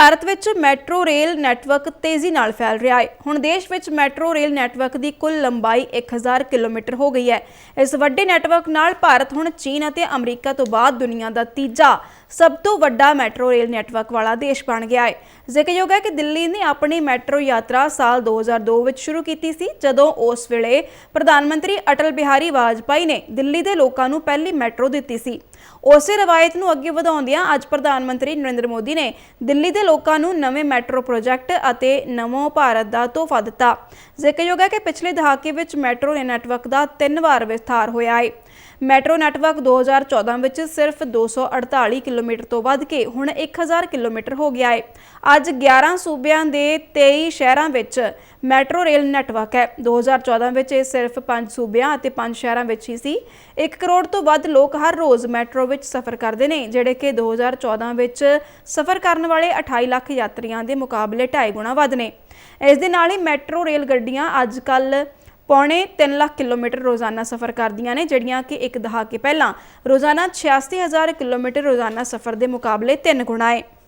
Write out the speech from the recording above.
ਭਾਰਤ ਵਿੱਚ metro rail network ਤੇਜ਼ੀ ਨਾਲ ਫੈਲ ਰਿਹਾ ਹੈ। ਹੁਣ ਦੇਸ਼ ਵਿੱਚ ਮੈਟਰੋ ਰੇਲ ਨੈਟਵਰਕ ਦੀ ਕੁੱਲ ਲੰਬਾਈ 1000 ਕਿਲੋਮੀਟਰ ਹੋ ਗਈ ਹੈ। ਇਸ ਵੱਡੇ ਨੈਟਵਰਕ ਨਾਲ ਭਾਰਤ ਹੁਣ ਚੀਨ ਅਤੇ ਅਮਰੀਕਾ ਤੋਂ ਬਾਅਦ ਦੁਨੀਆ ਦਾ ਤੀਜਾ ਸਭ ਤੋਂ ਵੱਡਾ ਮੈਟਰੋ ਰੇਲ ਨੈਟਵਰਕ ਵਾਲਾ ਦੇਸ਼ ਬਣ ਗਿਆ ਹੈ। ਜ਼ਿਕਰਯੋਗ ਹੈ ਕਿ ਦਿੱਲੀ ਨੇ ਆਪਣੀ ਮੈਟਰੋ ਯਾਤਰਾ ਸਾਲ 2002 ਵਿੱਚ ਸ਼ੁਰੂ ਕੀਤੀ ਸੀ, ਜਦੋਂ ਉਸ ਵੇਲੇ ਪ੍ਰਧਾਨ ਮੰਤਰੀ ਅਟਲ ਬਿਹਾਰੀ ਵਾਜਪਾਈ ਨੇ ਦਿੱਲੀ ਦੇ ਲੋਕਾਂ ਨੂੰ ਪਹਿਲੀ ਮੈਟਰੋ ਦਿੱਤੀ ਸੀ। ਉਸੇ ਰਵਾਇਤ ਨੂੰ ਅੱਗੇ ਵਧਾਉਂਦਿਆਂ ਅੱਜ ਪ੍ਰਧਾਨ ਮੰਤਰੀ ਨਰਿੰਦਰ ਮੋਦੀ ਨੇ ਦਿੱਲੀ ਦੇ ਲੋਕਾਂ ਨੂੰ ਨਵੇਂ ਮੈਟਰੋ ਪ੍ਰੋਜੈਕਟ ਅਤੇ ਨਵੋਂ ਭਾਰਤ ਦਾ ਤੋਹਫਾ ਦਿੱਤਾ। ਜ਼ਿਕਰਯੋਗ ਹੈ ਕਿ ਪਿਛਲੇ ਦਹਾਕੇ ਵਿੱਚ ਮੈਟਰੋ ਨੈਟਵਰਕ ਦਾ ਤਿੰਨ ਵਾਰ ਵਿਸਥਾਰ ਹੋਇਆ ਹੈ। ਮੈਟਰੋ ਨੈਟਵਰਕ 2014 ਵਿੱਚ ਸਿਰਫ 248 ਕਿਲੋਮੀਟਰ ਤੋਂ ਵੱਧ ਕੇ ਹੁਣ 1000 ਕਿਲੋਮੀਟਰ ਹੋ ਗਿਆ ਹੈ। ਅੱਜ 11 ਸੂਬਿਆਂ ਦੇ 23 ਸ਼ਹਿਰਾਂ ਵਿੱਚ ਮੈਟਰੋ ਰੇਲ ਨੈਟਵਰਕ ਹੈ। 2014 ਵਿੱਚ ਇਹ ਸਿਰਫ 5 ਸੂਬਿਆਂ ਅਤੇ 5 ਸ਼ਹਿਰਾਂ ਵਿੱਚ ਹੀ ਸੀ। 1 ਕਰੋੜ ਤੋਂ ਵੱਧ ਲੋਕ ਹਰ ਰੋਜ਼ ਮੈਟਰੋ ਵਿੱਚ ਸਫ਼ਰ ਕਰਦੇ ਨੇ, ਜਿਹੜੇ ਕਿ 2014 ਵਿੱਚ ਸਫ਼ਰ ਕਰਨ ਵਾਲੇ 28 ਲੱਖ ਯਾਤਰੀਆਂ ਦੇ ਮੁਕਾਬਲੇ 2.5 ਗੁਣਾ ਵੱਧ ਨੇ। ਇਸ ਦੇ ਨਾਲ ਹੀ ਮੈਟਰੋ ਰੇਲ ਗੱਡੀਆਂ ਅੱਜ ਕੱਲ੍ਹ ਪੌਣੇ 3 ਲੱਖ ਕਿਲੋਮੀਟਰ ਰੋਜ਼ਾਨਾ ਸਫ਼ਰ ਕਰਦੀਆਂ ਨੇ, ਜਿਹੜੀਆਂ ਕਿ ਇੱਕ ਦਹਾਕੇ ਪਹਿਲਾਂ ਰੋਜ਼ਾਨਾ 86000 ਕਿਲੋਮੀਟਰ ਰੋਜ਼ਾਨਾ ਸਫ਼ਰ ਦੇ ਮੁਕਾਬਲੇ 3 ਗੁਣਾ ਹੈ।